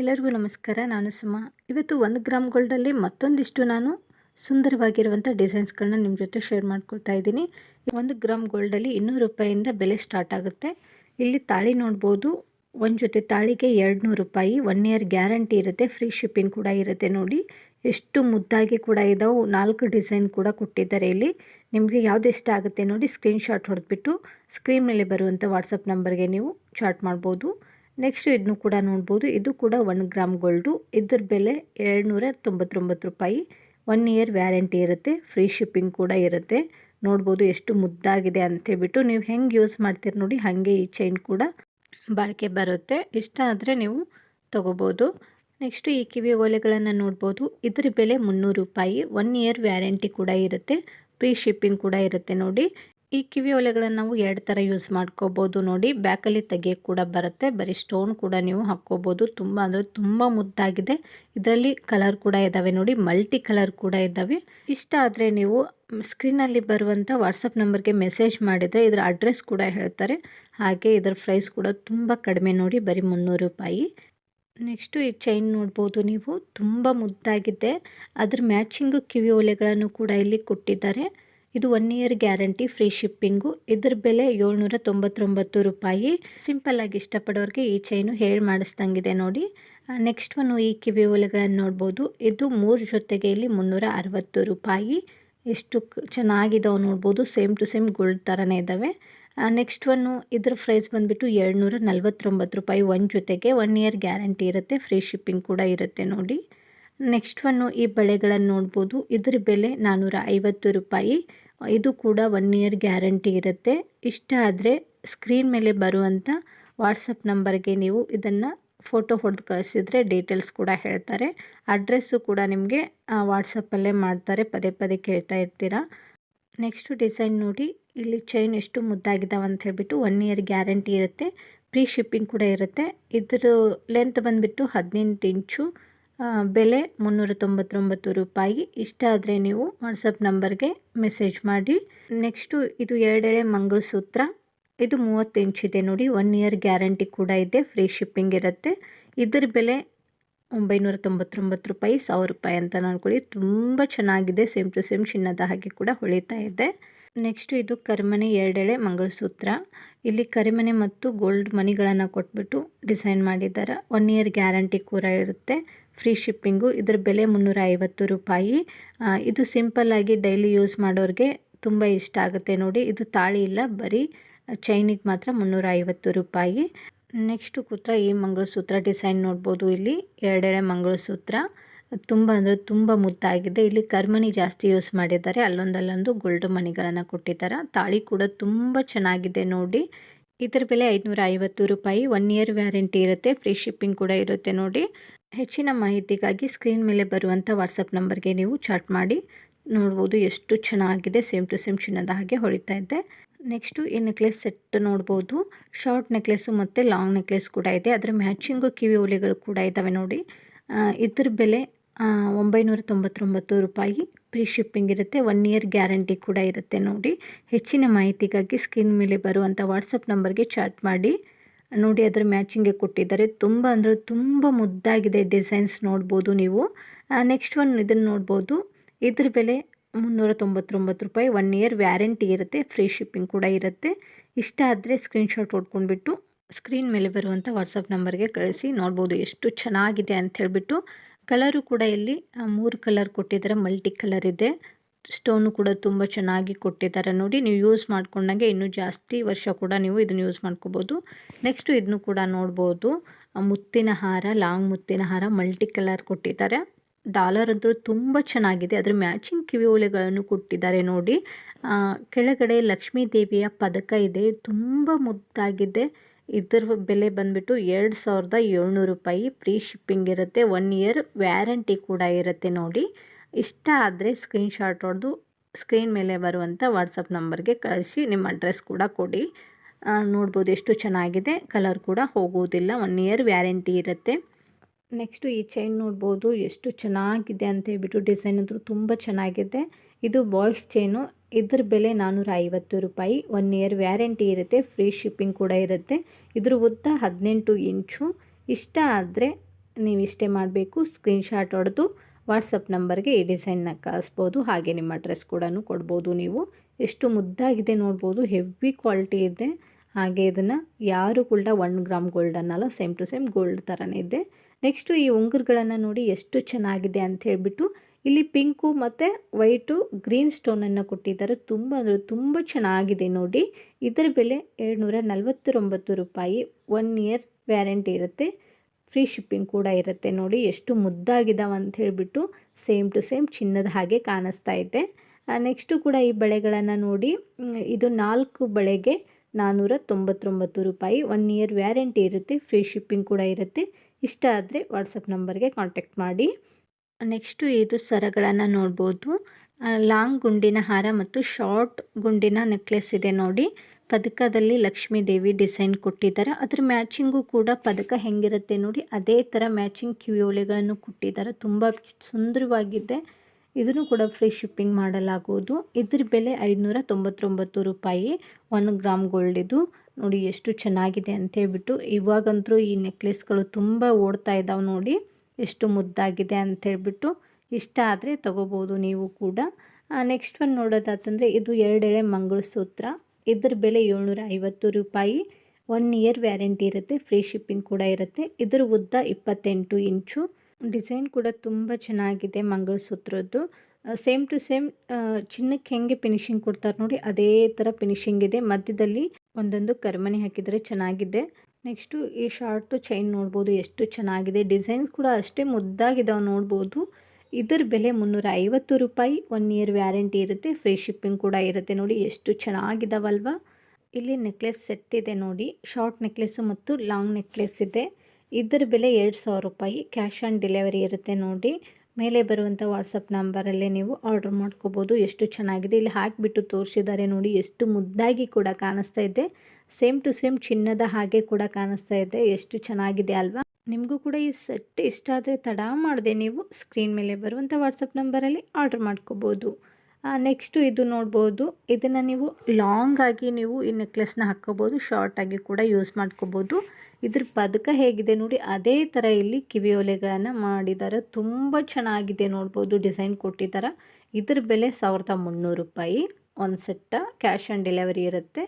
ಎಲ್ಲರಿಗೂ ನಮಸ್ಕಾರ. ನಾನು ಸುಮಾ. ಇವತ್ತು ಒಂದು ಗ್ರಾಮ್ ಗೋಲ್ಡಲ್ಲಿ ಮತ್ತೊಂದಿಷ್ಟು ನಾನು ಸುಂದರವಾಗಿರುವಂಥ ಡಿಸೈನ್ಸ್ಗಳನ್ನ ನಿಮ್ಮ ಜೊತೆ ಶೇರ್ ಮಾಡ್ಕೊಳ್ತಾ ಇದ್ದೀನಿ. ಒಂದು ಗ್ರಾಮ್ ಗೋಲ್ಡಲ್ಲಿ ಇನ್ನೂರು ರೂಪಾಯಿಂದ ಬೆಲೆ ಸ್ಟಾರ್ಟ್ ಆಗುತ್ತೆ. ಇಲ್ಲಿ ತಾಳಿ ನೋಡ್ಬೋದು. ಒಂದು ಜೊತೆ ತಾಳಿಗೆ ಎರಡು ನೂರು ರೂಪಾಯಿ. ಒನ್ ಇಯರ್ ಗ್ಯಾರಂಟಿ ಇರುತ್ತೆ. ಫ್ರೀ ಶಿಪ್ಪಿಂಗ್ ಕೂಡ ಇರುತ್ತೆ ನೋಡಿ. ಎಷ್ಟು ಮುದ್ದಾಗಿ ಕೂಡ ಇದಾವೆ. ನಾಲ್ಕು ಡಿಸೈನ್ ಕೂಡ ಕೊಟ್ಟಿದ್ದಾರೆ ಇಲ್ಲಿ. ನಿಮಗೆ ಯಾವ್ದು ಇಷ್ಟ ಆಗುತ್ತೆ ನೋಡಿ ಸ್ಕ್ರೀನ್ಶಾಟ್ ಹೊಡೆದ್ಬಿಟ್ಟು. ಸ್ಕ್ರೀನ್ ಮೇಲೆ ಬರುವಂಥ ವಾಟ್ಸಪ್ ನಂಬರ್ಗೆ ನೀವು ಚಾಟ್ ಮಾಡ್ಬೋದು. ನೆಕ್ಸ್ಟ್ ಇದನ್ನು ಕೂಡ ನೋಡ್ಬೋದು. ಇದು ಕೂಡ ಒನ್ ಗ್ರಾಮ್ ಗೋಲ್ಡು ಇದ್ರ ಬೆಲೆ ಏಳ್ನೂರ ತೊಂಬತ್ತೊಂಬತ್ತು ರೂಪಾಯಿ. ಒನ್ ಇಯರ್ ವ್ಯಾರಂಟಿ ಇರುತ್ತೆ. ಫ್ರೀ ಶಿಪ್ಪಿಂಗ್ ಕೂಡ ಇರುತ್ತೆ. ನೋಡ್ಬೋದು ಎಷ್ಟು ಮುದ್ದಾಗಿದೆ ಅಂತೇಳ್ಬಿಟ್ಟು ನೀವು ಹೆಂಗೆ ಯೂಸ್ ಮಾಡ್ತೀರಿ ನೋಡಿ, ಹಾಗೆ ಈ ಚೈನ್ ಕೂಡ ಬಾಳಿಕೆ ಬರುತ್ತೆ. ಇಷ್ಟ ಆದರೆ ನೀವು ತೊಗೋಬೋದು. ನೆಕ್ಸ್ಟು ಈ ಕಿವಿ ಓಲೆಗಳನ್ನು ನೋಡ್ಬೋದು. ಇದ್ರ ಬೆಲೆ ಮುನ್ನೂರು ರೂಪಾಯಿ. ಒನ್ ಇಯರ್ ವ್ಯಾರಂಟಿ ಕೂಡ ಇರುತ್ತೆ. ಫ್ರೀ ಶಿಪ್ಪಿಂಗ್ ಕೂಡ ಇರುತ್ತೆ ನೋಡಿ. ಈ ಕಿವಿ ಒಲೆಗಳನ್ನು ನಾವು ಎರಡು ಥರ ಯೂಸ್ ಮಾಡ್ಕೋಬೋದು ನೋಡಿ. ಬ್ಯಾಕಲ್ಲಿ ತೆಗಿಯೋಕ್ಕೆ ಕೂಡ ಬರುತ್ತೆ. ಬರೀ ಸ್ಟೋನ್ ಕೂಡ ನೀವು ಹಾಕ್ಕೋಬೋದು. ತುಂಬ ಅಂದರೆ ತುಂಬ ಮುದ್ದಾಗಿದೆ. ಇದರಲ್ಲಿ ಕಲರ್ ಕೂಡ ಇದ್ದಾವೆ ನೋಡಿ. ಮಲ್ಟಿ ಕಲರ್ ಕೂಡ ಇದ್ದಾವೆ ಇಷ್ಟ ಆದರೆ ನೀವು ಸ್ಕ್ರೀನಲ್ಲಿ ಬರುವಂಥ ವಾಟ್ಸಪ್ ನಂಬರ್ಗೆ ಮೆಸೇಜ್ ಮಾಡಿದರೆ ಇದರ ಅಡ್ರೆಸ್ ಕೂಡ ಹೇಳ್ತಾರೆ. ಹಾಗೆ ಇದರ ಪ್ರೈಸ್ ಕೂಡ ತುಂಬ ಕಡಿಮೆ ನೋಡಿ. ಬರೀ ಮುನ್ನೂರು ರೂಪಾಯಿ. ನೆಕ್ಸ್ಟು ಈ ಚೈನ್ ನೋಡ್ಬೋದು ನೀವು. ತುಂಬ ಮುದ್ದಾಗಿದೆ. ಅದ್ರ ಮ್ಯಾಚಿಂಗು ಕಿವಿ ಒಲೆಗಳನ್ನು ಕೂಡ ಇಲ್ಲಿ ಕೊಟ್ಟಿದ್ದಾರೆ. ಇದು one year guarantee free shipping ಇದ್ರ ಬೆಲೆ ಏಳ್ನೂರ ತೊಂಬತ್ತೊಂಬತ್ತು ರೂಪಾಯಿ. ಆಗಿ ಇಷ್ಟಪಡೋರಿಗೆ ಈ ಚೈನು ಹೇಳಿ ಮಾಡಿಸ್ದಂಗಿದೆ ನೋಡಿ. ನೆಕ್ಸ್ಟ್ ಒನ್ ಈ ಕಿವಿ ಓಲೆಗಳನ್ನು ನೋಡ್ಬೋದು. ಇದು ಮೂರು ಜೊತೆಗೆ ಇಲ್ಲಿ ಮುನ್ನೂರ ಅರವತ್ತು ರೂಪಾಯಿ. ಎಷ್ಟು ಚೆನ್ನಾಗಿದಾವೆ ನೋಡ್ಬೋದು. ಸೇಮ್ ಟು ಸೇಮ್ ಗೋಲ್ಡ್ ಥರನೇ ಇದ್ದಾವೆ ನೆಕ್ಸ್ಟ್ ಒನ್ನು ಇದ್ರ ಪ್ರೈಸ್ ಬಂದುಬಿಟ್ಟು ಏಳ್ನೂರ ನಲ್ವತ್ತೊಂಬತ್ತು ರೂಪಾಯಿ. ಒಂದು ಜೊತೆಗೆ ಒನ್ ಇಯರ್ ಗ್ಯಾರಂಟಿ ಇರುತ್ತೆ. ಫ್ರೀ ಶಿಪ್ಪಿಂಗ್ ಕೂಡ ಇರುತ್ತೆ ನೋಡಿ. ನೆಕ್ಸ್ಟ್ ಒನ್ನು ಈ ಬಳೆಗಳನ್ನು ನೋಡ್ಬೋದು. ಇದ್ರ ಬೆಲೆ ನಾನ್ನೂರ ಐವತ್ತು ರೂಪಾಯಿ. ಇದು ಕೂಡ ಒನ್ ಇಯರ್ ಗ್ಯಾರಂಟಿ ಇರುತ್ತೆ. ಇಷ್ಟ ಆದರೆ ಸ್ಕ್ರೀನ್ ಮೇಲೆ ಬರುವಂಥ ವಾಟ್ಸಪ್ ನಂಬರ್ಗೆ ನೀವು ಇದನ್ನು ಫೋಟೋ ಹೊಡೆದು ಕಳಿಸಿದರೆ ಡೀಟೇಲ್ಸ್ ಕೂಡ ಹೇಳ್ತಾರೆ. ಅಡ್ರೆಸ್ಸು ಕೂಡ ನಿಮಗೆ ವಾಟ್ಸಪ್ಪಲ್ಲೇ ಮಾಡ್ತಾರೆ. ಪದೇ ಪದೇ ಕೇಳ್ತಾ ಇರ್ತೀರಾ. ನೆಕ್ಸ್ಟು ಡಿಸೈನ್ ನೋಡಿ. ಇಲ್ಲಿ ಚೈನ್ ಎಷ್ಟು ಮುದ್ದಾಗಿದ್ದಾವೆ ಅಂತ ಹೇಳ್ಬಿಟ್ಟು ಒನ್ ಇಯರ್ ಗ್ಯಾರಂಟಿ ಇರುತ್ತೆ. ಫ್ರೀ ಶಿಪ್ಪಿಂಗ್ ಕೂಡ ಇರುತ್ತೆ. ಇದ್ರ ಲೆಂತ್ ಬಂದುಬಿಟ್ಟು ಹದಿನೆಂಟು ಇಂಚು. ಬೆಲೆ ಮುನ್ನೂರ ತೊಂಬತ್ತೊಂಬತ್ತು ರೂಪಾಯಿ. ಇಷ್ಟ ಆದರೆ ನೀವು ವಾಟ್ಸಪ್ ನಂಬರ್ಗೆ ಮೆಸೇಜ್ ಮಾಡಿ. ನೆಕ್ಸ್ಟು ಇದು ಎರಡೆಳೆ ಮಂಗಳಸೂತ್ರ ಇದು ಮೂವತ್ತು ಇದೆ ನೋಡಿ ಒನ್ ಇಯರ್ ಗ್ಯಾರಂಟಿ ಕೂಡ ಇದೆ ಫ್ರೀ ಶಿಪ್ಪಿಂಗ್ ಇರುತ್ತೆ. ಇದ್ರ ಬೆಲೆ ಒಂಬೈನೂರ ತೊಂಬತ್ತೊಂಬತ್ತು ರೂಪಾಯಿ, ಸಾವಿರ ರೂಪಾಯಿ ಅಂತ ಅಂದ್ಕೊಳ್ಳಿ ತುಂಬ ಚೆನ್ನಾಗಿದೆ ಸೇಮ್ ಟು ಸೇಮ್ ಚಿನ್ನದ ಹಾಗೆ ಕೂಡ ಹೊಳಿತಾ ಇದೆ. ನೆಕ್ಸ್ಟು ಇದು ಕರಿಮನೆ ಎರಡೆಳೆ ಮಂಗಳಸೂತ್ರ ಇಲ್ಲಿ ಕರಿಮನೆ ಮತ್ತು ಗೋಲ್ಡ್ ಮನಿಗಳನ್ನು ಕೊಟ್ಬಿಟ್ಟು ಡಿಸೈನ್ ಮಾಡಿದ್ದಾರೆ ಒನ್ ಇಯರ್ ಗ್ಯಾರಂಟಿ ಕೂಡ ಇರುತ್ತೆ. Free shipping. ಇದ್ರ ಬೆಲೆ ಮುನ್ನೂರ ಐವತ್ತು ರೂಪಾಯಿ ಇದು ಸಿಂಪಲ್ಲಾಗಿ ಡೈಲಿ ಯೂಸ್ ಮಾಡೋರಿಗೆ ತುಂಬ ಇಷ್ಟ ಆಗುತ್ತೆ ನೋಡಿ. ಇದು ತಾಳಿ ಇಲ್ಲ, ಬರೀ ಚೈನಿಗೆ ಮಾತ್ರ ಮುನ್ನೂರ ಐವತ್ತು ರೂಪಾಯಿ. ನೆಕ್ಸ್ಟು ಕೂತ್ರ ಈ ಮಂಗಳಸೂತ್ರ ಡಿಸೈನ್ ನೋಡ್ಬೋದು ಇಲ್ಲಿ. ಎರಡೆಳೆ ಮಂಗಳಸೂತ್ರ. ತುಂಬ ಅಂದರೆ ತುಂಬ ಮುದ್ದಾಗಿದೆ. ಇಲ್ಲಿ ಕರ್ಮಣಿ ಜಾಸ್ತಿ ಯೂಸ್ ಮಾಡಿದ್ದಾರೆ. ಅಲ್ಲೊಂದಲ್ಲೊಂದು ಗೋಲ್ಡ್ ಮಣಿಗಳನ್ನು ಕೊಟ್ಟಿದ್ದಾರೆ. ತಾಳಿ ಕೂಡ ತುಂಬ ಚೆನ್ನಾಗಿದೆ ನೋಡಿ. ಇದರ ಬೆಲೆ ಐದುನೂರ ಐವತ್ತು ರೂಪಾಯಿ. ಒನ್ ಇಯರ್ ವ್ಯಾರಂಟಿ ಇರುತ್ತೆ. ಫ್ರೀ ಶಿಪ್ಪಿಂಗ್ ಕೂಡ ಇರುತ್ತೆ ನೋಡಿ. ಹೆಚ್ಚಿನ ಮಾಹಿತಿಗಾಗಿ ಸ್ಕ್ರೀನ್ ಮೇಲೆ ಬರುವಂಥ ವಾಟ್ಸಪ್ ನಂಬರ್ಗೆ ನೀವು ಚಾಟ್ ಮಾಡಿ ನೋಡ್ಬೋದು ಎಷ್ಟು ಚೆನ್ನಾಗಿದೆ ಸೇಮ್ ಟು ಸೇಮ್ ಚಿನ್ನದ ಹಾಗೆ ಹೊಳಿತಾ ಇದೆ. ನೆಕ್ಸ್ಟು ಈ ನೆಕ್ಲೆಸ್ ಸೆಟ್ ನೋಡ್ಬೋದು. ಶಾರ್ಟ್ ನೆಕ್ಲೆಸ್ಸು ಮತ್ತು ಲಾಂಗ್ ನೆಕ್ಲೆಸ್ ಕೂಡ ಇದೆ. ಅದರ ಮ್ಯಾಚಿಂಗು ಕಿವಿ ಒಲೆಗಳು ಕೂಡ ಇದ್ದಾವೆ ನೋಡಿ. ಇದ್ರ ಬೆಲೆ ಒಂಬೈನೂರ ತೊಂಬತ್ತೊಂಬತ್ತು ರೂಪಾಯಿ. ಫ್ರೀ ಶಿಪ್ಪಿಂಗ್ ಇರುತ್ತೆ. ಒನ್ ಇಯರ್ ಗ್ಯಾರಂಟಿ ಕೂಡ ಇರುತ್ತೆ ನೋಡಿ. ಹೆಚ್ಚಿನ ಮಾಹಿತಿಗಾಗಿ ಸ್ಕ್ರೀನ್ ಮೇಲೆ ಬರುವಂಥ ವಾಟ್ಸಪ್ ನಂಬರ್ಗೆ ಚಾಟ್ ಮಾಡಿ. ನೋಡಿ ಅದರ ಮ್ಯಾಚಿಂಗೇ ಕೊಟ್ಟಿದ್ದಾರೆ. ತುಂಬ ಅಂದರೆ ತುಂಬ ಮುದ್ದಾಗಿದೆ ಡಿಸೈನ್ಸ್ ನೋಡ್ಬೋದು ನೀವು. ನೆಕ್ಸ್ಟ್ ಒನ್ ಇದನ್ನು ನೋಡ್ಬೋದು. ಇದ್ರ ಬೆಲೆ ಮುನ್ನೂರ ತೊಂಬತ್ತೊಂಬತ್ತು ರೂಪಾಯಿ. ಒನ್ ಇಯರ್ ವ್ಯಾರಂಟಿ ಇರುತ್ತೆ. ಫ್ರೀ ಶಿಪ್ಪಿಂಗ್ ಕೂಡ ಇರುತ್ತೆ. ಇಷ್ಟ ಆದರೆ ಸ್ಕ್ರೀನ್ಶಾಟ್ ಹೊಡ್ಕೊಂಡ್ಬಿಟ್ಟು ಸ್ಕ್ರೀನ್ ಮೇಲೆ ಬರುವಂಥ ವಾಟ್ಸಪ್ ನಂಬರ್ಗೆ ಕಳಿಸಿ. ನೋಡ್ಬೋದು ಎಷ್ಟು ಚೆನ್ನಾಗಿದೆ ಅಂತ ಹೇಳಿಬಿಟ್ಟು. ಕಲರು ಕೂಡ ಇಲ್ಲಿ ಮೂರು ಕಲರ್ ಕೊಟ್ಟಿದ್ದಾರೆ. ಮಲ್ಟಿ ಕಲರ್ ಇದೆ. ಸ್ಟೋನು ಕೂಡ ತುಂಬ ಚೆನ್ನಾಗಿ ಕೊಟ್ಟಿದ್ದಾರೆ. ನೋಡಿ, ನೀವು ಯೂಸ್ ಮಾಡ್ಕೊಂಡಂಗೆ ಇನ್ನೂ ಜಾಸ್ತಿ ವರ್ಷ ಕೂಡ ನೀವು ಇದನ್ನು ಯೂಸ್ ಮಾಡ್ಕೋಬೋದು. ನೆಕ್ಸ್ಟು ಇದನ್ನು ಕೂಡ ನೋಡ್ಬೋದು. ಮುತ್ತಿನ ಹಾರ, ಲಾಂಗ್ ಮುತ್ತಿನ ಹಾರ ಮಲ್ಟಿ ಕಲರ್ ಕೊಟ್ಟಿದ್ದಾರೆ. ಡಾಲರ್ ಅಂತೂ ತುಂಬ ಚೆನ್ನಾಗಿದೆ. ಅದರ ಮ್ಯಾಚಿಂಗ್ ಕಿವಿ ಓಲೆಗಳನ್ನು ಕೊಟ್ಟಿದ್ದಾರೆ ನೋಡಿ. ಕೆಳಗಡೆ ಲಕ್ಷ್ಮೀ ದೇವಿಯ ಪದಕ ಇದೆ. ತುಂಬ ಮುದ್ದಾಗಿದೆ. ಇದರ ಬೆಲೆ ಬಂದುಬಿಟ್ಟು ಎರಡು ಸಾವಿರದ ಏಳ್ನೂರು ರೂಪಾಯಿ. ಫ್ರೀ ಶಿಪ್ಪಿಂಗ್ ಇರುತ್ತೆ. ಒನ್ ಇಯರ್ ವ್ಯಾರಂಟಿ ಕೂಡ ಇರುತ್ತೆ ನೋಡಿ. ಇಷ್ಟ ಆದರೆ ಸ್ಕ್ರೀನ್ಶಾಟ್ ಹೊಡೆದು ಸ್ಕ್ರೀನ್ ಮೇಲೆ ಬರುವಂಥ ವಾಟ್ಸಪ್ ನಂಬರ್ಗೆ ಕಳಿಸಿ, ನಿಮ್ಮ ಅಡ್ರೆಸ್ ಕೂಡ ಕೊಡಿ. ನೋಡ್ಬೋದು ಎಷ್ಟು ಚೆನ್ನಾಗಿದೆ ಕಲರ್ ಕೂಡ ಹೋಗುವುದಿಲ್ಲ ಒನ್ ಇಯರ್ ವ್ಯಾರಂಟಿ ಇರುತ್ತೆ. ನೆಕ್ಸ್ಟು ಈ ಚೈನ್ ನೋಡ್ಬೋದು ಎಷ್ಟು ಚೆನ್ನಾಗಿದೆ ಅಂತ ಹೇಳ್ಬಿಟ್ಟು ಡಿಸೈನ್ ಅಂತೂ ತುಂಬ ಚೆನ್ನಾಗಿದೆ. ಇದು ಬಾಯ್ಸ್ ಚೈನು ಇದ್ರ ಬೆಲೆ ನಾನ್ನೂರ ಐವತ್ತು ರೂಪಾಯಿ ಒನ್ ಇಯರ್ ವ್ಯಾರಂಟಿ ಇರುತ್ತೆ ಫ್ರೀ ಶಿಪ್ಪಿಂಗ್ ಕೂಡ ಇರುತ್ತೆ. ಇದ್ರ ಉದ್ದ ಹದಿನೆಂಟು ಇಂಚು. ಇಷ್ಟ ಆದರೆ ನೀವು ಇಷ್ಟೇ ಮಾಡಬೇಕು ಸ್ಕ್ರೀನ್ಶಾಟ್ ಹೊಡೆದು ವಾಟ್ಸಪ್ ನಂಬರ್ಗೆ ಈ ಡಿಸೈನ್ನ ಕಳಿಸ್ಬೋದು, ಹಾಗೆ ನಿಮ್ಮ ಅಡ್ರೆಸ್ ಕೂಡ ಕೊಡ್ಬೋದು ನೀವು. ಎಷ್ಟು ಮುದ್ದಾಗಿದೆ ನೋಡ್ಬೋದು, ಹೆವಿ ಕ್ವಾಲಿಟಿ ಇದೆ. ಹಾಗೆ ಇದನ್ನು ಯಾರು ಕೂಡ ಒನ್ ಗ್ರಾಮ್ ಗೋಲ್ಡ್ ಅನ್ನಲ್ಲ ಸೇಮ್ ಟು ಸೇಮ್ ಗೋಲ್ಡ್ ಥರನೇ ಇದೆ. ನೆಕ್ಸ್ಟು ಈ ಉಂಗುರಗಳನ್ನು ನೋಡಿ ಎಷ್ಟು ಚೆನ್ನಾಗಿದೆ ಅಂತ ಹೇಳಿಬಿಟ್ಟು, ಇಲ್ಲಿ ಪಿಂಕು ಮತ್ತು ವೈಟು ಗ್ರೀನ್ ಸ್ಟೋನನ್ನು ಕೊಟ್ಟಿದ್ದಾರೆ. ತುಂಬ ಅಂದರೆ ತುಂಬ ಚೆನ್ನಾಗಿದೆ ನೋಡಿ. ಇದರ ಬೆಲೆ ಏಳ್ನೂರ ನಲ್ವತ್ತೊಂಬತ್ತು ರೂಪಾಯಿ, ಒನ್ ಇಯರ್ ವ್ಯಾರಂಟಿ ಇರುತ್ತೆ. ಫ್ರೀ ಶಿಪ್ಪಿಂಗ್ ಕೂಡ ಇರುತ್ತೆ ನೋಡಿ, ಎಷ್ಟು ಮುದ್ದಾಗಿದ್ದಾವೆ ಅಂತ ಹೇಳಿಬಿಟ್ಟು ಸೇಮ್ ಟು ಸೇಮ್ ಚಿನ್ನದ ಹಾಗೆ ಕಾಣಿಸ್ತಾ ಇದೆ. ನೆಕ್ಸ್ಟು ಕೂಡ ಈ ಬಳೆಗಳನ್ನು ನೋಡಿ ಇದು ನಾಲ್ಕು ಬಳೆಗೆ ನಾನ್ನೂರ ತೊಂಬತ್ತೊಂಬತ್ತು ರೂಪಾಯಿ. ಒನ್ ಇಯರ್ ವ್ಯಾರಂಟಿ ಇರುತ್ತೆ, ಫ್ರೀ ಶಿಪ್ಪಿಂಗ್ ಕೂಡ ಇರುತ್ತೆ. ಇಷ್ಟ ಆದರೆ ವಾಟ್ಸಪ್ ನಂಬರ್ಗೆ ಕಾಂಟ್ಯಾಕ್ಟ್ ಮಾಡಿ. ನೆಕ್ಸ್ಟು ಇದು ಸರಗಳನ್ನು ನೋಡ್ಬೋದು. ಲಾಂಗ್ ಗುಂಡಿನ ಹಾರ ಮತ್ತು ಶಾರ್ಟ್ ಗುಂಡಿನ ನೆಕ್ಲೆಸ್ ಇದೆ ನೋಡಿ. ಪದಕದಲ್ಲಿ ಲಕ್ಷ್ಮೀ ದೇವಿ ಡಿಸೈನ್ ಕೊಟ್ಟಿದ್ದಾರೆ. ಅದ್ರ ಮ್ಯಾಚಿಂಗು ಕೂಡ ಪದಕ ಹೆಂಗಿರುತ್ತೆ ನೋಡಿ, ಅದೇ ಥರ ಮ್ಯಾಚಿಂಗ್ ಕಿವಿಯೋಲೆಗಳನ್ನು ಕೊಟ್ಟಿದ್ದಾರೆ. ತುಂಬ ಸುಂದರವಾಗಿದೆ. ಇದನ್ನು ಕೂಡ ಫ್ರೀ ಶಿಪ್ಪಿಂಗ್ ಮಾಡಲಾಗುವುದು. ಇದ್ರ ಬೆಲೆ ಐದುನೂರ ತೊಂಬತ್ತೊಂಬತ್ತು ರೂಪಾಯಿ. ಒನ್ ಗ್ರಾಮ್ ಗೋಲ್ಡ್ ಇದು. ನೋಡಿ, ಎಷ್ಟು ಚೆನ್ನಾಗಿದೆ ಅಂತ ಹೇಳ್ಬಿಟ್ಟು, ಇವಾಗಂತೂ ಈ ನೆಕ್ಲೆಸ್ಗಳು ತುಂಬ ಓಡ್ತಾ ಇದ್ದಾವೆ ನೋಡಿ, ಎಷ್ಟು ಮುದ್ದಾಗಿದೆ ಅಂತ ಹೇಳ್ಬಿಟ್ಟು, ಇಷ್ಟ ಆದರೆ ತಗೋಬೋದು ನೀವು ಕೂಡ. ನೆಕ್ಸ್ಟ್ ಒಂದು ನೋಡೋದಾತಂದರೆ, ಇದು ಎರಡೆಳೆ ಮಂಗಳಸೂತ್ರ. ಇದ್ರ ಬೆಲೆ ಏಳ್ನೂರ ಐವತ್ತು ರೂಪಾಯಿ. ಒನ್ ಇಯರ್ ವ್ಯಾರಂಟಿ ಇರುತ್ತೆ ಫ್ರೀ ಶಿಪ್ಪಿಂಗ್ ಕೂಡ ಇರುತ್ತೆ. ಇದ್ರ ಉದ್ದ ಇಪ್ಪತ್ತೆಂಟು ಇಂಚು. ಡಿಸೈನ್ ಕೂಡ ತುಂಬ ಚೆನ್ನಾಗಿದೆ ಮಂಗಳಸೂತ್ರದ್ದು. ಸೇಮ್ ಟು ಸೇಮ್ ಚಿನ್ನಕ್ಕೆ ಹೆಂಗೆ ಫಿನಿಶಿಂಗ್ ಕೊಡ್ತಾರೆ ನೋಡಿ, ಅದೇ ಥರ ಫಿನಿಶಿಂಗ್ ಇದೆ. ಮಧ್ಯದಲ್ಲಿ ಒಂದೊಂದು ಕರ್ಮನೆ ಹಾಕಿದರೆ ಚೆನ್ನಾಗಿದೆ. ನೆಕ್ಸ್ಟು ಈ ಶಾರ್ಟು ಚೈನ್ ನೋಡ್ಬೋದು, ಎಷ್ಟು ಚೆನ್ನಾಗಿದೆ. ಡಿಸೈನ್ಸ್ ಕೂಡ ಅಷ್ಟೇ ಮುದ್ದಾಗಿದ್ದಾವೆ ನೋಡ್ಬೋದು. ಇದರ ಬೆಲೆ ಮುನ್ನೂರ ಐವತ್ತು ರೂಪಾಯಿ. ಒನ್ ಇಯರ್ ವ್ಯಾರಂಟಿ ಇರುತ್ತೆ. ಫ್ರೀ ಶಿಪ್ಪಿಂಗ್ ಕೂಡ ಇರುತ್ತೆ ನೋಡಿ. ಎಷ್ಟು ಚೆನ್ನಾಗಿದ್ದಾವಲ್ವ ಇಲ್ಲಿ ನೆಕ್ಲೆಸ್ ಸೆಟ್ ಇದೆ ನೋಡಿ. ಶಾರ್ಟ್ ನೆಕ್ಲೆಸ್ಸು ಮತ್ತು ಲಾಂಗ್ ನೆಕ್ಲೆಸ್ ಇದೆ. ಇದರ ಬೆಲೆ ಎರಡು ಸಾವಿರ ರೂಪಾಯಿ. ಕ್ಯಾಶ್ ಆನ್ ಡೆಲಿವರಿ ಇರುತ್ತೆ ನೋಡಿ. ಮೇಲೆ ಬರುವಂಥ ವಾಟ್ಸಪ್ ನಂಬರಲ್ಲೇ ನೀವು ಆರ್ಡರ್ ಮಾಡ್ಕೋಬೋದು. ಎಷ್ಟು ಚೆನ್ನಾಗಿದೆ. ಇಲ್ಲಿ ಹಾಕಿಬಿಟ್ಟು ತೋರಿಸಿದ್ದಾರೆ ನೋಡಿ. ಎಷ್ಟು ಮುದ್ದಾಗಿ ಕೂಡ ಕಾಣಿಸ್ತಾ ಇದೆ. ಸೇಮ್ ಟು ಸೇಮ್ ಚಿನ್ನದ ಹಾಗೆ ಕೂಡ ಕಾಣಿಸ್ತಾ ಇದೆ. ಎಷ್ಟು ಚೆನ್ನಾಗಿದೆ ಅಲ್ವಾ. ನಿಮಗೂ ಕೂಡ ಈ ಸೆಟ್ ಇಷ್ಟ ಆದರೆ ತಡ ಮಾಡದೆ ನೀವು. ಸ್ಕ್ರೀನ್ ಮೇಲೆ ಬರುವಂಥ ವಾಟ್ಸಪ್ ನಂಬರಲ್ಲಿ ಆರ್ಡರ್ ಮಾಡ್ಕೋಬೋದು. ನೆಕ್ಸ್ಟು ಇದು ನೋಡ್ಬೋದು. ಇದನ್ನು ನೀವು ಲಾಂಗ್ ಆಗಿ ನೀವು ಈ ನೆಕ್ಲೆಸ್ನ ಹಾಕ್ಕೋಬೋದು. ಶಾರ್ಟಾಗಿ ಕೂಡ ಯೂಸ್ ಮಾಡ್ಕೋಬೋದು. ಇದ್ರ ಪದಕ ಹೇಗಿದೆ ನೋಡಿ, ಅದೇ ಥರ ಇಲ್ಲಿ ಕಿವಿಯೊಲೆಗಳನ್ನು ಮಾಡಿದ್ದಾರೆ ತುಂಬ ಚೆನ್ನಾಗಿದೆ ನೋಡ್ಬೋದು ಡಿಸೈನ್ ಕೊಟ್ಟಿದ್ದಾರೆ ಇದ್ರ ಬೆಲೆ ಸಾವಿರದ ಮುನ್ನೂರು ರೂಪಾಯಿ. ಒಂದು ಸೆಟ್ಟ ಕ್ಯಾಶ್ ಆನ್ ಡೆಲಿವರಿ ಇರುತ್ತೆ.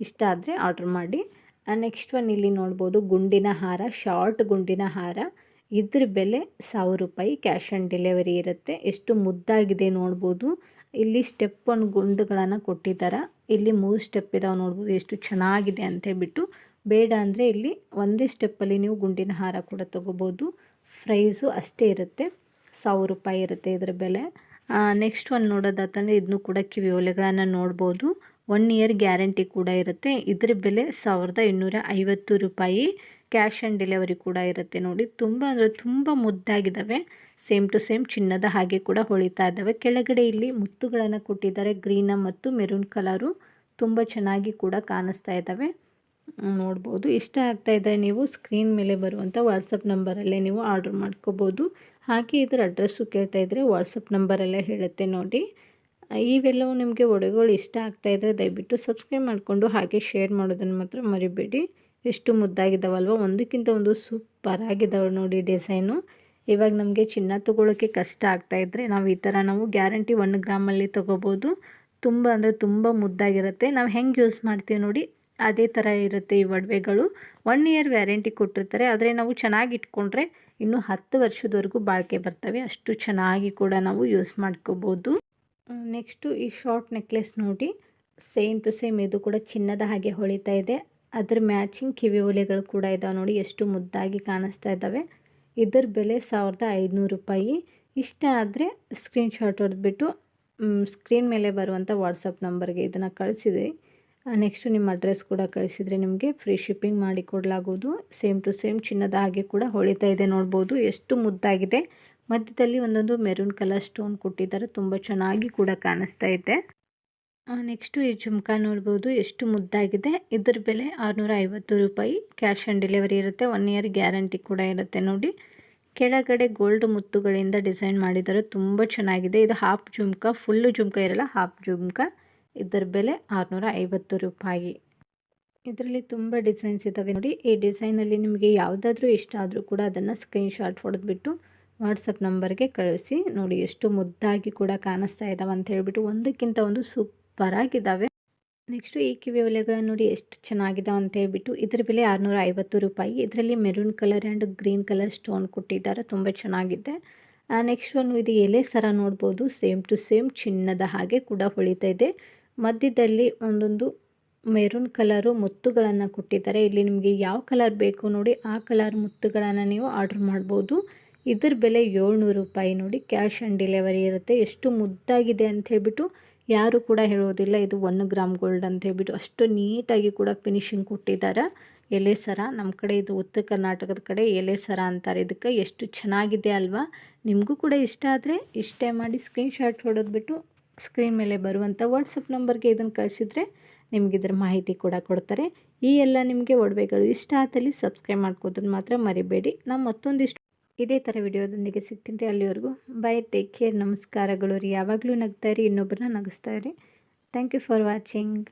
ಇಷ್ಟ ಆದರೆ ಆರ್ಡ್ರ್ ಮಾಡಿ. ನೆಕ್ಸ್ಟ್ ಒನ್ ಇಲ್ಲಿ ನೋಡ್ಬೋದು, ಗುಂಡಿನ ಹಾರ ಶಾರ್ಟ್ ಗುಂಡಿನ ಹಾರ. ಇದ್ರ ಬೆಲೆ ಸಾವಿರ ರೂಪಾಯಿ ಕ್ಯಾಶ್ ಆನ್ ಡೆಲಿವರಿ ಇರುತ್ತೆ. ಎಷ್ಟು ಮುದ್ದಾಗಿದೆ ನೋಡ್ಬೋದು. ಇಲ್ಲಿ ಸ್ಟೆಪ್ ಒಂದು ಗುಂಡುಗಳನ್ನು ಕೊಟ್ಟಿದ್ದಾರೆ ಇಲ್ಲಿ ಮೂರು ಸ್ಟೆಪ್ ಇದಾವೆ ನೋಡ್ಬೋದು, ಎಷ್ಟು ಚೆನ್ನಾಗಿದೆ ಅಂತ ಹೇಳ್ಬಿಟ್ಟು. ಬೇಡ ಅಂದರೆ ಇಲ್ಲಿ ಒಂದೇ ಸ್ಟೆಪ್ಪಲ್ಲಿ ನೀವು ಗುಂಡಿನ ಹಾರ ಕೂಡ ತೊಗೋಬೋದು. ಪ್ರೈಸು ಅಷ್ಟೇ ಇರುತ್ತೆ. ಸಾವಿರ ರೂಪಾಯಿ ಇರುತ್ತೆ ಇದರ ಬೆಲೆ. ನೆಕ್ಸ್ಟ್ ಒಂದು ನೋಡೋದಾತಂದರೆ ಇದನ್ನು ಕೂಡ ಕಿವಿ ಒಲೆಗಳನ್ನು ನೋಡ್ಬೋದು. ಒನ್ ಇಯರ್ ಗ್ಯಾರಂಟಿ ಕೂಡ ಇರುತ್ತೆ. ಇದರ ಬೆಲೆ ಸಾವಿರದ ಇನ್ನೂರ ಐವತ್ತು ರೂಪಾಯಿ ಕ್ಯಾಶ್ ಆನ್ ಡೆಲಿವರಿ ಕೂಡ ಇರುತ್ತೆ ನೋಡಿ. ತುಂಬ ಅಂದರೆ ತುಂಬ ಮುದ್ದಾಗಿದ್ದಾವೆ. ಸೇಮ್ ಟು ಸೇಮ್ ಚಿನ್ನದ ಹಾಗೆ ಕೂಡ ಹೊಳಿತಾ ಇದ್ದಾವೆ. ಕೆಳಗಡೆ ಇಲ್ಲಿ ಮುತ್ತುಗಳನ್ನು ಕೊಟ್ಟಿದ್ದಾರೆ. ಗ್ರೀನ ಮತ್ತು ಮೆರೂನ್ ಕಲರು ತುಂಬ ಚೆನ್ನಾಗಿ ಕೂಡ ಕಾಣಿಸ್ತಾ ಇದ್ದಾವೆ. ನೋಡ್ಬೋದು. ಇಷ್ಟ ಆಗ್ತಾ ಇದ್ದರೆ ನೀವು ಸ್ಕ್ರೀನ್ ಮೇಲೆ ಬರುವಂಥ ವಾಟ್ಸಪ್ ನಂಬರಲ್ಲೇ ನೀವು ಆರ್ಡ್ರ್ ಮಾಡ್ಕೋಬೋದು. ಹಾಗೆ ಇದರ ಅಡ್ರೆಸ್ಸು ಕೇಳ್ತಾ ಇದ್ದರೆ ವಾಟ್ಸಪ್ ನಂಬರಲ್ಲೇ ಹೇಳುತ್ತೆ ನೋಡಿ. ಇವೆಲ್ಲವೂ ನಿಮಗೆ ಒಡೆಗಳು ಇಷ್ಟ ಆಗ್ತಾಯಿದ್ರೆ ದಯವಿಟ್ಟು ಸಬ್ಸ್ಕ್ರೈಬ್ ಮಾಡಿಕೊಂಡು ಹಾಗೆ ಶೇರ್ ಮಾಡೋದನ್ನು ಮಾತ್ರ ಮರಿಬೇಡಿ. ಎಷ್ಟು ಮುದ್ದಾಗಿದ್ದಾವಲ್ವ ಒಂದಕ್ಕಿಂತ ಒಂದು ಸೂಪರ್ ಆಗಿದ್ದಾವೆ ನೋಡಿ ಡಿಸೈನು ಇವಾಗ ನಮಗೆ ಚಿನ್ನ ತೊಗೊಳೋಕ್ಕೆ ಕಷ್ಟ ಆಗ್ತಾಯಿದ್ರೆ ನಾವು ಈ ಥರ ನಾವು ಗ್ಯಾರಂಟಿ ಒನ್ ಗ್ರಾಮಲ್ಲಿ ತೊಗೋಬೋದು. ತುಂಬ ಅಂದರೆ ತುಂಬ ಮುದ್ದಾಗಿರುತ್ತೆ. ನಾವು ಹೆಂಗೆ ಯೂಸ್ ಮಾಡ್ತೀವಿ ನೋಡಿ, ಅದೇ ಥರ ಇರುತ್ತೆ ಈ ಒಡವೆಗಳು. ಒನ್ ಇಯರ್ ವ್ಯಾರಂಟಿ ಕೊಟ್ಟಿರ್ತಾರೆ. ಆದರೆ ನಾವು ಚೆನ್ನಾಗಿ ಇಟ್ಕೊಂಡ್ರೆ ಇನ್ನು ಹತ್ತು ವರ್ಷದವರೆಗೂ ಬಾಳಿಕೆ ಬರ್ತವೆ. ಅಷ್ಟು ಚೆನ್ನಾಗಿ ಕೂಡ ನಾವು ಯೂಸ್ ಮಾಡ್ಕೋಬೋದು. ನೆಕ್ಸ್ಟು ಈ ಶಾರ್ಟ್ ನೆಕ್ಲೆಸ್ ನೋಡಿ. ಸೇಮ್ ಟು ಸೇಮ್ ಇದು ಕೂಡ ಚಿನ್ನದ ಹಾಗೆ ಹೊಳಿತಾ ಇದೆ. ಅದ್ರ ಮ್ಯಾಚಿಂಗ್ ಕಿವಿ ಒಲೆಗಳು ಕೂಡ ಇದಾವೆ ನೋಡಿ, ಎಷ್ಟು ಮುದ್ದಾಗಿ ಕಾಣಿಸ್ತಾ ಇದ್ದಾವೆ ಇದರ ಬೆಲೆ ಸಾವಿರದ ಐದುನೂರು ರೂಪಾಯಿ. ಇಷ್ಟ ಆದರೆ ಸ್ಕ್ರೀನ್ಶಾಟ್ ಹೊಡೆದ್ಬಿಟ್ಟು ಸ್ಕ್ರೀನ್ ಮೇಲೆ ಬರುವಂಥ ವಾಟ್ಸಪ್ ನಂಬರ್ಗೆ ಇದನ್ನು ಕಳಿಸಿದೆ ನೆಕ್ಸ್ಟು ನಿಮ್ಮ ಅಡ್ರೆಸ್ ಕೂಡ ಕಳಿಸಿದರೆ ನಿಮಗೆ ಫ್ರೀ ಶಿಪ್ಪಿಂಗ್ ಮಾಡಿ ಕೊಡಲಾಗುವುದು. ಸೇಮ್ ಟು ಸೇಮ್ ಚಿನ್ನದ ಹಾಗೆ ಕೂಡ ಹೊಳಿತಾ ಇದೆ ನೋಡ್ಬೋದು. ಎಷ್ಟು ಮುದ್ದಾಗಿದೆ. ಮಧ್ಯದಲ್ಲಿ ಒಂದೊಂದು ಮೆರೂನ್ ಕಲರ್ ಸ್ಟೋನ್ ಕೊಟ್ಟಿದ್ದಾರೆ. ತುಂಬ ಚೆನ್ನಾಗಿ ಕೂಡ ಕಾಣಿಸ್ತಾ ಇದೆ. ನೆಕ್ಸ್ಟು ಈ ಜುಮ್ಕಾ ನೋಡ್ಬೋದು. ಎಷ್ಟು ಮುದ್ದಾಗಿದೆ. ಇದರ ಬೆಲೆ ಆರುನೂರ ಐವತ್ತು ರೂಪಾಯಿ. ಕ್ಯಾಶ್ ಆನ್ ಡೆಲಿವರಿ ಇರುತ್ತೆ. ಒನ್ ಇಯರ್ ಗ್ಯಾರಂಟಿ ಕೂಡ ಇರುತ್ತೆ ನೋಡಿ. ಕೆಳಗಡೆ ಗೋಲ್ಡ್ ಮುತ್ತುಗಳಿಂದ ಡಿಸೈನ್ ಮಾಡಿದ್ದಾರೆ. ತುಂಬ ಚೆನ್ನಾಗಿದೆ. ಇದು ಹಾಫ್ ಜುಮ್ಕ ಫುಲ್ಲು ಜುಮ್ಕ ಇರಲ್ಲ ಹಾಫ್ ಜುಮ್ಕ ಇದರ ಬೆಲೆ ಆರುನೂರ ಐವತ್ತು ರೂಪಾಯಿ. ಇದರಲ್ಲಿ ತುಂಬ ಡಿಸೈನ್ಸ್ ಇದ್ದಾವೆ ನೋಡಿ. ಈ ಡಿಸೈನಲ್ಲಿ ನಿಮಗೆ ಯಾವುದಾದ್ರೂ ಇಷ್ಟ ಆದರೂ ಕೂಡ ಅದನ್ನು ಸ್ಕ್ರೀನ್ಶಾಟ್ ಹೊಡೆದ್ಬಿಟ್ಟು ವಾಟ್ಸಪ್ ನಂಬರ್ಗೆ ಕಳಿಸಿ. ನೋಡಿ, ಎಷ್ಟು ಮುದ್ದಾಗಿ ಕೂಡ ಕಾಣಿಸ್ತಾ ಇದ್ದಾವೆ ಅಂತ ಹೇಳ್ಬಿಟ್ಟು ಒಂದಕ್ಕಿಂತ ಒಂದು ಸೂಪರಾಗಿದ್ದಾವೆ ನೆಕ್ಸ್ಟು ಈ ಕಿವಿ ಒಲೆಗಳು ನೋಡಿ ಎಷ್ಟು ಚೆನ್ನಾಗಿದ್ದಾವೆ ಅಂತ ಹೇಳ್ಬಿಟ್ಟು ಇದ್ರ ಬೆಲೆ ಆರುನೂರ ಐವತ್ತು ರೂಪಾಯಿ. ಇದರಲ್ಲಿ maroon colour and green colour stone ಕೊಟ್ಟಿದ್ದಾರೆ. ತುಂಬ ಚೆನ್ನಾಗಿದೆ. ನೆಕ್ಸ್ಟ್ ಒಂದು ಇದು ಎಲೆ ಸರ ನೋಡ್ಬೋದು. ಸೇಮ್ ಟು ಸೇಮ್ ಚಿನ್ನದ ಹಾಗೆ ಕೂಡ ಹೊಳಿತಾ ಇದೆ. ಮಧ್ಯದಲ್ಲಿ ಒಂದೊಂದು ಮೆರೂನ್ ಕಲರು ಮುತ್ತುಗಳನ್ನು ಕೊಟ್ಟಿದ್ದಾರೆ. ಇಲ್ಲಿ ನಿಮಗೆ ಯಾವ ಕಲರ್ ಬೇಕು ನೋಡಿ, ಆ ಕಲರ್ ಮುತ್ತುಗಳನ್ನು ನೀವು ಆರ್ಡ್ರ್ ಮಾಡ್ಬೋದು. ಇದ್ರ ಬೆಲೆ ಏಳ್ನೂರು ರೂಪಾಯಿ ನೋಡಿ ಕ್ಯಾಶ್ ಆನ್ ಡೆಲಿವರಿ ಇರುತ್ತೆ. ಎಷ್ಟು ಮುದ್ದಾಗಿದೆ ಅಂತ ಹೇಳ್ಬಿಟ್ಟು ಯಾರು ಕೂಡ ಹೇಳೋದಿಲ್ಲ. ಇದು ಒನ್ ಗ್ರಾಮ್ ಗೋಲ್ಡ್ ಅಂತ ಹೇಳ್ಬಿಟ್ಟು ಅಷ್ಟು ನೀಟಾಗಿ ಕೂಡ ಫಿನಿಶಿಂಗ್ ಕೊಟ್ಟಿದ್ದಾರೆ. ಎಲೆ ಸರ ನಮ್ಮ ಕಡೆ ಇದು ಉತ್ತರ ಕರ್ನಾಟಕದ ಕಡೆ ಎಲೆ ಸರ ಅಂತಾರೆ. ಇದಕ್ಕೆ ಎಷ್ಟು ಚೆನ್ನಾಗಿದೆ ಅಲ್ವಾ? ನಿಮಗೂ ಕೂಡ ಇಷ್ಟ ಆದರೆ ಇಷ್ಟೇ ಮಾಡಿ ಸ್ಕ್ರೀನ್ಶಾಟ್ ಹೊಡೆದ್ಬಿಟ್ಟು ಸ್ಕ್ರೀನ್ ಮೇಲೆ ಬರುವಂಥ ವಾಟ್ಸಪ್ ನಂಬರ್ಗೆ ಇದನ್ನು ಕಳಿಸಿದ್ರೆ ನಿಮ್ಗೆ ಇದರ ಮಾಹಿತಿ ಕೂಡ ಕೊಡ್ತಾರೆ. ಈ ಎಲ್ಲ ನಿಮಗೆ ಒಡವೆಗಳು ಇಷ್ಟ ಆದಲ್ಲಿ ಸಬ್ಸ್ಕ್ರೈಬ್ ಮಾಡ್ಕೋದನ್ನು ಮಾತ್ರ ಮರಿಬೇಡಿ. ನಾವು ಮತ್ತೊಂದಿಷ್ಟು ಇದೇ ಥರ ವಿಡಿಯೋದೊಂದಿಗೆ ಸಿಗ್ತೀನಿ ರೀ ಅಲ್ಲಿವರೆಗೂ. ಬೈ ಟೇಕ್ ಕೇರ್ ನಮಸ್ಕಾರಗಳು ರೀ. ಯಾವಾಗಲೂ ನಗ್ತಾ ಇನ್ನೊಬ್ಬರನ್ನ ನಗಿಸ್ತಾ ಇರಿ. Thank you for watching